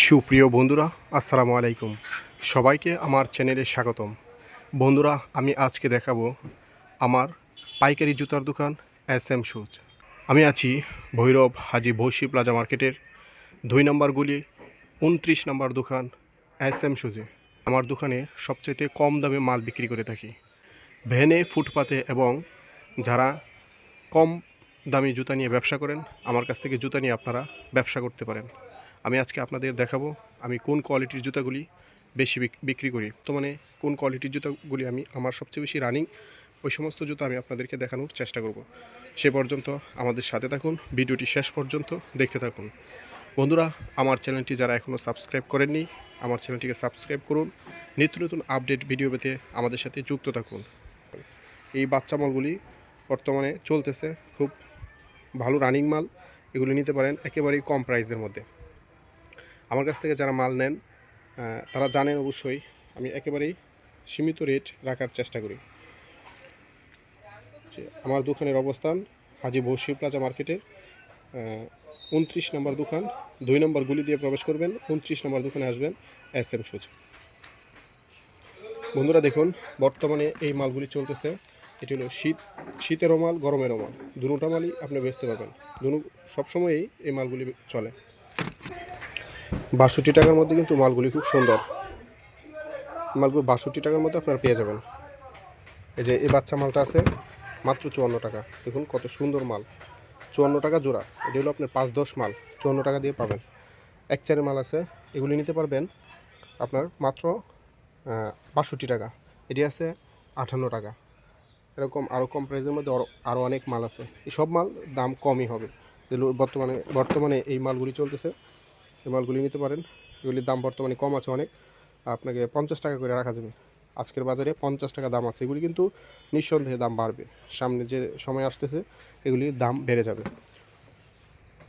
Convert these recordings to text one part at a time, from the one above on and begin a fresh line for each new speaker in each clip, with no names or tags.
সুপ্রিয় বন্ধুরা, আসসালামু আলাইকুম। সবাইকে আমার চ্যানেলে স্বাগতম। বন্ধুরা, আমি আজকে দেখাবো আমার পাইকারি জুতার দোকান এস এম শুজ। আমি আছি ভৈরব হাজি বৈশি প্লাজা মার্কেটের দুই নম্বরগুলি উনত্রিশ নম্বর দোকান এস এম শুজে। আমার দোকানে সবচেয়ে কম দামে মাল বিক্রি করে থাকি। ভ্যানে, ফুটপাতে এবং যারা কম দামি জুতা নিয়ে ব্যবসা করেন, আমার কাছ থেকে জুতা নিয়ে আপনারা ব্যবসা করতে পারেন। আমি আজকে আপনাদের দেখাবো আমি কোন কোয়ালিটির জুতাগুলি বেশি বিক্রি করি। তো মানে কোন কোয়ালিটির জুতাগুলি আমি, আমার সবচেয়ে বেশি রানিং ওই সমস্ত জুতা আমি আপনাদেরকে দেখানোর চেষ্টা করব। সে পর্যন্ত আমাদের সাথে থাকুন, ভিডিওটি শেষ পর্যন্ত দেখতে থাকুন। বন্ধুরা, আমার চ্যানেলটি যারা এখনও সাবস্ক্রাইব করেননি, আমার চ্যানেলটিকে সাবস্ক্রাইব করুন। নিত্য নতুন আপডেট ভিডিও পেতে আমাদের সাথে যুক্ত থাকুন। এই বাচ্চা মালগুলি বর্তমানে চলতেছে, খুব ভালো রানিং মাল। এগুলি নিতে পারেন একেবারেই কম প্রাইসের মধ্যে। আমার কাছ থেকে যারা মাল নেন তারা জানেন অবশ্যই আমি একেবারেই সীমিত রেট রাখার চেষ্টা করি। আমার দোকানের অবস্থান হাজি বসি প্লাজা মার্কেটের উনত্রিশ নম্বর দোকান, দুই নম্বর গুলি দিয়ে প্রবেশ করবেন, উনত্রিশ নম্বর দোকানে আসবেন এস এম সুজ। বন্ধুরা দেখুন, বর্তমানে এই মালগুলি চলতেছে, এটি হলো শীত, শীতেরও মাল, গরমেরও মাল। দুটা মালই আপনি বেচতে পারবেন। দুটো সবসময়ই এই মালগুলি চলে। বাষট্টি টাকার মধ্যে কিন্তু মালগুলি খুব সুন্দর। মালগুলো বাষট্টি টাকার মধ্যে আপনারা পেয়ে যাবেন। এই যে এই বাচ্চা মালটা আছে, মাত্র চুয়ান্ন টাকা। দেখুন কত সুন্দর মাল। চুয়ান্ন টাকা জোড়া। এটি হলো আপনার পাঁচ দশ মাল। চুয়ান্ন টাকা দিয়ে পাবেন। এক চারের মাল আছে। এগুলি নিতে পারবেন আপনার মাত্র বাষট্টি টাকা। এটি আছে আটান্ন টাকা। এরকম আরও কম প্রাইসের মধ্যে আরও আরও অনেক মাল আছে। এই সব মাল দাম কমই হবে। বর্তমানে বর্তমানে এই মালগুলি চলতেছে। এই মালগুলি নিতে পারেন। এগুলির দাম বর্তমানে কম আছে অনেক। আপনাকে পঞ্চাশ টাকা করে রাখা যাবে। আজকের বাজারে পঞ্চাশ টাকা দাম আছে। এগুলি কিন্তু নিঃসন্দেহে দাম বাড়বে। সামনে যে সময় আসতেছে এগুলির দাম বেড়ে যাবে।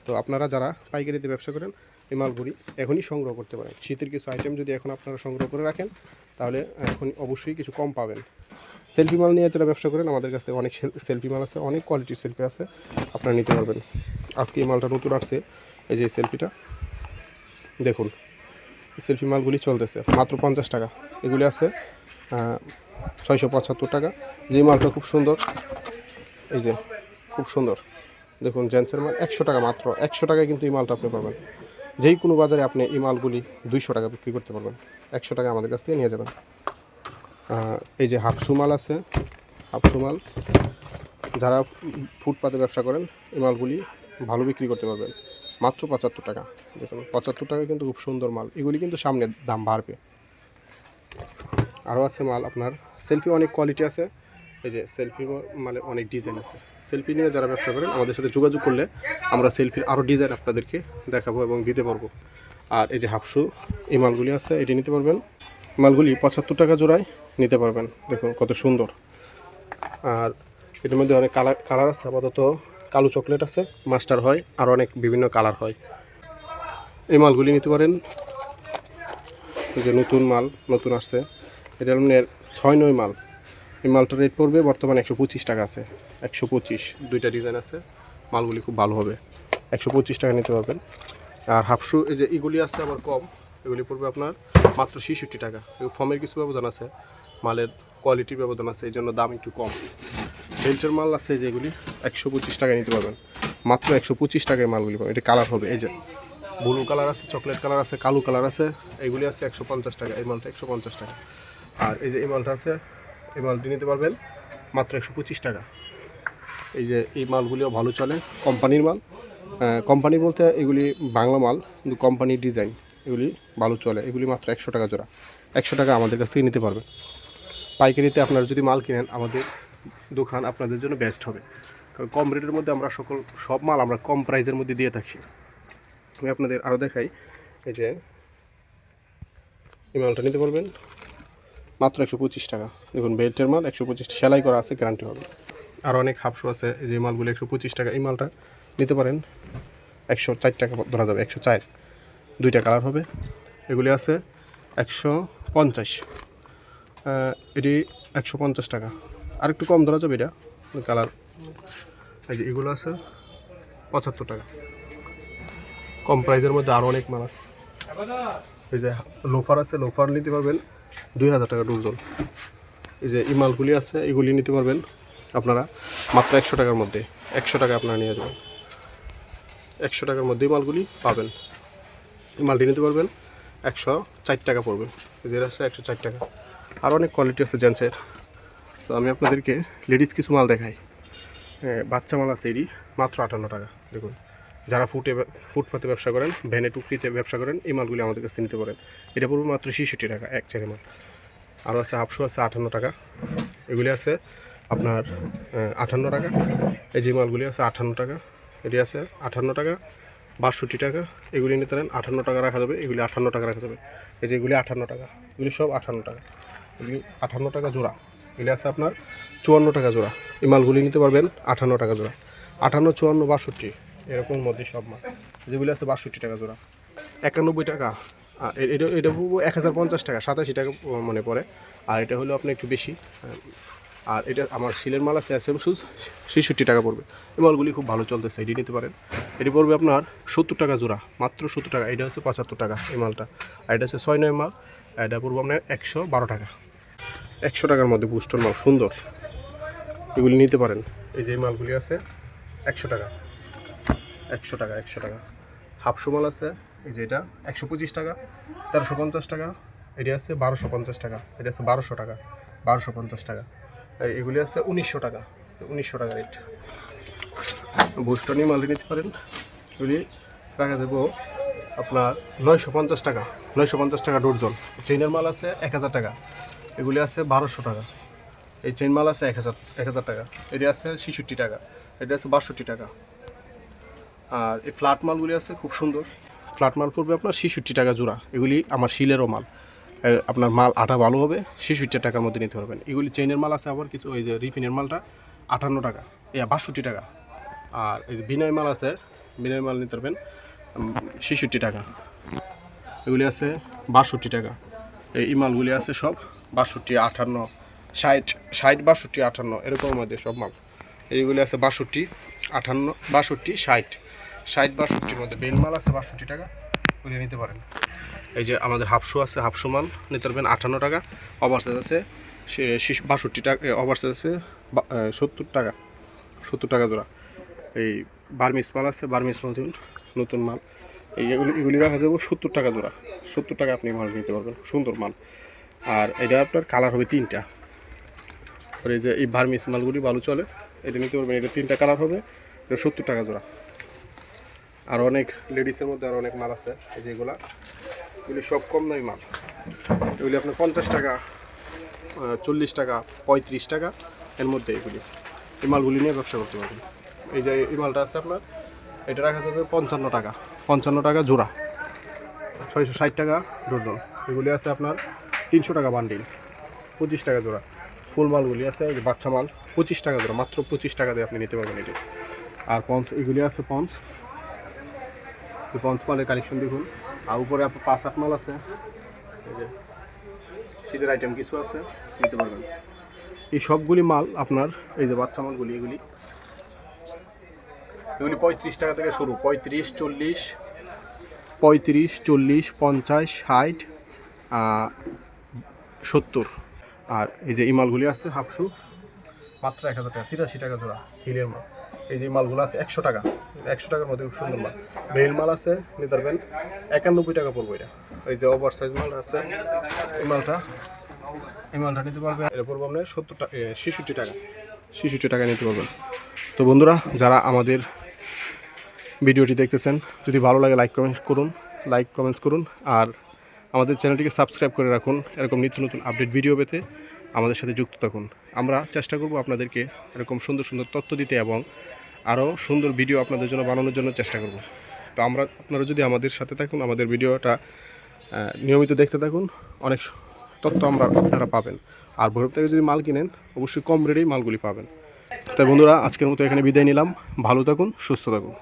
তো আপনারা যারা পাইকারিতে ব্যবসা করেন, এই মালগুলি এখনই সংগ্রহ করতে পারেন। শীতের কিছু আইটেম যদি এখন আপনারা সংগ্রহ করে রাখেন, তাহলে এখন অবশ্যই কিছু কম পাবেন। সেলফি মাল নিয়ে যারা ব্যবসা করেন, আমাদের কাছ থেকে অনেক সেলফি মাল আছে, অনেক কোয়ালিটির সেলফি আছে, আপনারা নিতে পারবেন। আজকে এই মালটা নতুন আসছে, এই যে সেলফিটা। দেখুন সেলফি মালগুলি চলতেছে, মাত্র পঞ্চাশ টাকা। এগুলি আছে ছয়শো পঁচাত্তর টাকা। যে মালটা খুব সুন্দর, এই যে, খুব সুন্দর। দেখুন জেন্টসের মাল একশো টাকা মাত্র, একশো টাকায় কিন্তু এই মালটা আপনি পাবেন। যেই কোনো বাজারে আপনি এই মালগুলি দুইশো টাকা বিক্রি করতে পারবেন। একশো টাকা আমাদের কাছ থেকে নিয়ে যাবেন। এই যে হাফসু মাল আছে, হাফসু মাল। যারা ফুটপাতে ব্যবসা করেন, এই মালগুলি ভালো বিক্রি করতে পারবেন। মাত্র পঁচাত্তর টাকা। দেখুন, পঁচাত্তর টাকা কিন্তু খুব সুন্দর মাল। এগুলি কিন্তু সামনে দাম বাড়বে। আরও আছে মাল আপনার সেলফি অনেক কোয়ালিটি আছে। এই যে সেলফি মানে অনেক ডিজাইন আছে। সেলফি নিয়ে যারা ব্যবসা করেন, আমাদের সাথে যোগাযোগ করলে আমরা সেলফির আরও ডিজাইন আপনাদেরকে দেখাবো এবং দিতে পারব। আর এই যে হাফসু এই মালগুলি আছে, এটি নিতে পারবেন। মালগুলি পঁচাত্তর টাকা জোড়ায় নিতে পারবেন। দেখুন কত সুন্দর। আর এটার মধ্যে অনেক কালার কালার আছে আপাতত। কালো চকলেট আছে, মাস্টার হয়, আর অনেক বিভিন্ন কালার হয়। এই মালগুলি নিতে পারেন। যে নতুন মাল, নতুন আসছে। এটা আপনার ছয় নয় মাল। এই মালটার রেট পড়বে বর্তমানে একশো পঁচিশ টাকা আছে। একশো পঁচিশ, দুইটা ডিজাইন আছে। মালগুলি খুব ভালো হবে। একশো পঁচিশ টাকা নিতে পারবেন। আর হাফশু এই যে এগুলি আছে আবার কম। এগুলি পড়বে আপনার মাত্র ছেষট্টি টাকা। ফর্মের কিছু ব্যবধান আছে। মালের কোয়ালিটির ব্যবধান আছে, এই জন্য দাম একটু কম। বেল্টের মাল আছে যেগুলি, একশো পঁচিশ টাকায় নিতে পারবেন। মাত্র একশো পঁচিশ টাকায় মালগুলি পাবেন। এটা কালার হবে, এই যে ব্লু কালার আছে, চকলেট কালার আছে, কালো কালার আছে, এগুলি আছে একশো পঞ্চাশ টাকা, এই মালটা একশো পঞ্চাশ টাকা। আর এই যে এই মালটা আছে, এই মালটি নিতে পারবেন মাত্র একশো পঁচিশ টাকা। এই যে এই মালগুলিও ভালো চলে, কোম্পানির মাল। কোম্পানি বলতে এগুলি বাংলা মাল, কিন্তু কোম্পানির ডিজাইন এগুলি ভালো চলে, এগুলি মাত্র একশো টাকা জোড়া। একশো টাকা আমাদের কাছ থেকে নিতে পারবেন। পাইকারিতে আপনারা যদি মাল কিনেন, আমাদের দোকান আপনাদের জন্য বেস্ট হবে। কারণ কম রেটের মধ্যে আমরা সকল, সব মাল আমরা কম প্রাইসের মধ্যে দিয়ে থাকি। আমি আপনাদের আরও দেখাই। এই যে, এই মালটা নিতে পারবেন। মাত্র একশো পঁচিশ টাকা। দেখুন বেল্টের মাল একশো পঁচিশ, সেলাই করা আছে গ্যারান্টি হবে। আর অনেক হাফশো আছে যে মালগুলো একশো পঁচিশ টাকা। এই মালটা নিতে পারেন। একশো চার টাকা ধরা যাবে, একশো চার। দুইটা কালার হবে। এগুলি আছে একশো পঞ্চাশ। এটি একশো পঞ্চাশ টাকা। আর একটু কম ধরা যাবে এটা, কালার। এই যে এগুলো আছে পঁচাত্তর টাকা। কম প্রাইসের মধ্যে আরও অনেক মাল আছে। এই যে লোফার আছে লোফার নিতে পারবেন দুই হাজার টাকা ডজন এই যে এই মালগুলি আছে, এগুলি নিতে পারবেন আপনারা মাত্র একশো টাকার মধ্যে। একশো টাকা আপনারা নিয়ে যাবেন। একশো টাকার মধ্যেই মালগুলি পাবেন। এই মালটি নিতে পারবেন একশো চার টাকা পড়বে। যেটা আছে একশো চার টাকা। আর অনেক কোয়ালিটি আছে জেন্টসের তো আমি আপনাদেরকে লেডিস কিছু মাল দেখাই। বাচ্চা মাল আছে এরই, মাত্র আটান্ন টাকা। দেখুন, যারা ফুটে ফুটপাতে ব্যবসা করেন, ভ্যানে, টুকরিতে ব্যবসা করেন, এই মালগুলি আমাদের কাছে নিতে পারেন। এটা পড়বে মাত্র ছেষট্টি টাকা, এক চারি মাল। আরও আছে হাফশো আছে আটান্ন টাকা। এগুলি আছে আপনার আটান্ন টাকা। এই যে মালগুলি আছে আটান্ন টাকা। এটি আছে আটান্ন টাকা, বাষট্টি টাকা। এগুলি নিতে পারেন, আটান্ন টাকা রাখা যাবে, এগুলি আটান্ন টাকা রাখা যাবে। এই যে এগুলি আটান্ন টাকা, এগুলি সব আটান্ন টাকা। এগুলি আটান্ন টাকা জোড়া। এগুলি আছে আপনার চুয়ান্ন টাকা জোড়া। এই মালগুলি নিতে পারবেন আটান্ন টাকা জোড়া। আটান্ন চুয়ান্ন, বাষট্টি, এরকম মধ্যে সব মাল। যেগুলি আছে বাষট্টি টাকা জোড়া। একানব্বই টাকা। এটা এটা পুরো এক হাজার পঞ্চাশ টাকা, সাতাশি টাকা মনে পড়ে। আর এটা হলো আপনার একটু বেশি। আর এটা আমার শিলের মাল আছে এস এম শুজ, ছেষট্টি টাকা পড়বে। এই মালগুলি খুব ভালো চলতেছে, এটি নিতে পারেন। এটি পড়বে আপনার সত্তর টাকা জোড়া, মাত্র সত্তর টাকা। এটা হচ্ছে পঁচাত্তর টাকা এই মালটা। আর এটা হচ্ছে ছয়, নয় মাল। এটা পড়বে আপনার একশো বারো টাকা। একশো টাকার মধ্যে বুস্টর মাল সুন্দর। এগুলি নিতে পারেন। এই যে মালগুলি আছে একশো টাকা। একশো টাকা একশো টাকা। হাফশো মাল আছে এই যে এটা একশো পঁচিশ টাকা তেরোশো পঞ্চাশ টাকা। এটি আছে বারোশো পঞ্চাশ টাকা এটা আছে বারোশো টাকা বারোশো পঞ্চাশ টাকা। এগুলি আছে উনিশশো টাকা উনিশশো টাকা রেট। বুস্টনি মাল নিতে পারেন। এগুলি রাখা যাব আপনার নয়শো পঞ্চাশ টাকা নয়শো পঞ্চাশ টাকা ডর্জন। চেইনের মাল আছে এক হাজার টাকা। এগুলি আছে বারোশো টাকা। এই চেইন মাল আছে এক হাজার এক হাজার টাকা। এটি আছে ছেষট্টি টাকা। এটি আছে বাষট্টি টাকা। আর এই ফ্ল্যাট মালগুলি আছে খুব সুন্দর। ফ্ল্যাট মাল পড়বে আপনার ছেষট্টি টাকা জোড়া। এগুলি আমার শিলেরও মাল। আপনার মাল আটা ভালো হবে, ছেষট্টি টাকার মধ্যে নিতে পারবেন। এগুলি চেইনের মাল আছে আবার কিছু, ওই যে রিফিনের মালটা আটান্ন টাকা। এ, বাষট্টি টাকা। আর এই যে বিনয় মাল আছে, বিনয় মাল নিতে পারবেন ছেষট্টি টাকা। এগুলি আছে বাষট্টি টাকা। এই মালগুলি আছে সব। বাষট্টি আটান্ন ষাট ষাট, বাষট্টি আটান্ন এরকম মধ্যে সব মাল। এইগুলি আছে বাষট্টি আটান্ন বাষট্টি, ষাট। ষাট, বাষট্টির মধ্যে বেল মাল আছে বাষট্টি টাকা ওগুলি নিতে পারেন। এই যে আমাদের হাফশো আছে, হাফশো মাল, নিতে পারবেন আটান্ন টাকা। ওভারসাইজ আছে, সে বাষট্টি টাকা ওভারসাইজ আছে সত্তর টাকা সত্তর টাকা জোড়া। এই বার্মিস মাল আছে, বার্মিস মাল দেখুন নতুন মাল। এই এগুলি এগুলি রাখা যাব সত্তর টাকা জোড়া। সত্তর টাকা আপনি মাল নিতে পারবেন, সুন্দর মাল। আর এটা আপনার কালার হবে তিনটা। এই যে এই বার্মিস মালগুলি ভালো চলে, এটা নিতে পারবেন, এটা তিনটা কালার হবে, এটা সত্তর টাকা জোড়া। আর অনেক লেডিসের মধ্যে আর অনেক মাল আছে, এই যে এগুলা। এগুলি সব কম নয় মাল। এগুলি আপনার পঞ্চাশ টাকা চল্লিশ টাকা, পঁয়ত্রিশ টাকা, এর মধ্যে এগুলি। এই মালগুলি নিয়ে ব্যবসা করতে পারবেন। এই যে এই মালটা আছে আপনার, এটা রাখা যাবে পঞ্চান্ন টাকা পঞ্চান্ন টাকা জোড়া, ছয়শো ষাট টাকা ডজন। এগুলি আছে আপনার তিনশো টাকা বান্ডিল পঁচিশ টাকা জোড়া। ফুল মালগুলি আছে বাচ্চা মাল, পঁচিশ টাকা জোড়া, মাত্র পঁচিশ টাকা দিয়ে আপনি নিতে পারবেন এটি আর পঞ্চ এগুলি আছে পঞ্চ এই পঞ্চ মালের কালেকশন দেখুন। আর উপরে আপনার পাঁচ আট মাল আছে। শীতের আইটেম কিছু আছে, নিতে পারবেন। এই সবগুলি মাল আপনার, এই যে বাচ্চা মালগুলি, এগুলি। এগুলি পঁয়ত্রিশ টাকা থেকে শুরু, পঁয়ত্রিশ, চল্লিশ পঁয়ত্রিশ, চল্লিশ, পঞ্চাশ, ষাট সত্তর। আর এই যে এই মালগুলি আছে হাফশু মাত্র এক হাজার টাকা, তিরাশি টাকা জোড়া হিলের মাল। এই যে মালগুলো আছে, একশো টাকা। একশো টাকার মধ্যে খুব সুন্দর মাল। বেল মাল আছে নিতে পারবেন একানব্বই টাকা পড়ব এটা। এই যে ওভার সাইজ মাল আছে, এই মালটা এই মালটা নিতে পারবেন। এটা পড়ব আপনার সত্তর টাকা ছেষট্টি টাকা। ছেষট্টি টাকা নিতে পারবেন। তো বন্ধুরা, যারা আমাদের ভিডিওটি দেখতেছেন, যদি ভালো লাগে লাইক কমেন্ট করুন লাইক কমেন্টস করুন। আর আমাদের চ্যানেলটিকে সাবস্ক্রাইব করে রাখুন। এরকম নিত্য নতুন আপডেট ভিডিও পেতে আমাদের সাথে যুক্ত থাকুন। আমরা চেষ্টা করব আপনাদেরকে এরকম সুন্দর সুন্দর তথ্য দিতে এবং আরও সুন্দর ভিডিও আপনাদের জন্য বানানোর জন্য চেষ্টা করব। তো আমরা, আপনারা যদি আমাদের সাথে থাকুন, আমাদের ভিডিওটা নিয়মিত দেখতে থাকুন, অনেক তথ্য আমরা আপনারা পাবেন। আর ভৈরব থেকে যদি মাল কিনেন, অবশ্যই কম রেটেই মালগুলি পাবেন। তাই বন্ধুরা, আজকের মতো এখানে বিদায় নিলাম। ভালো থাকুন, সুস্থ থাকুন।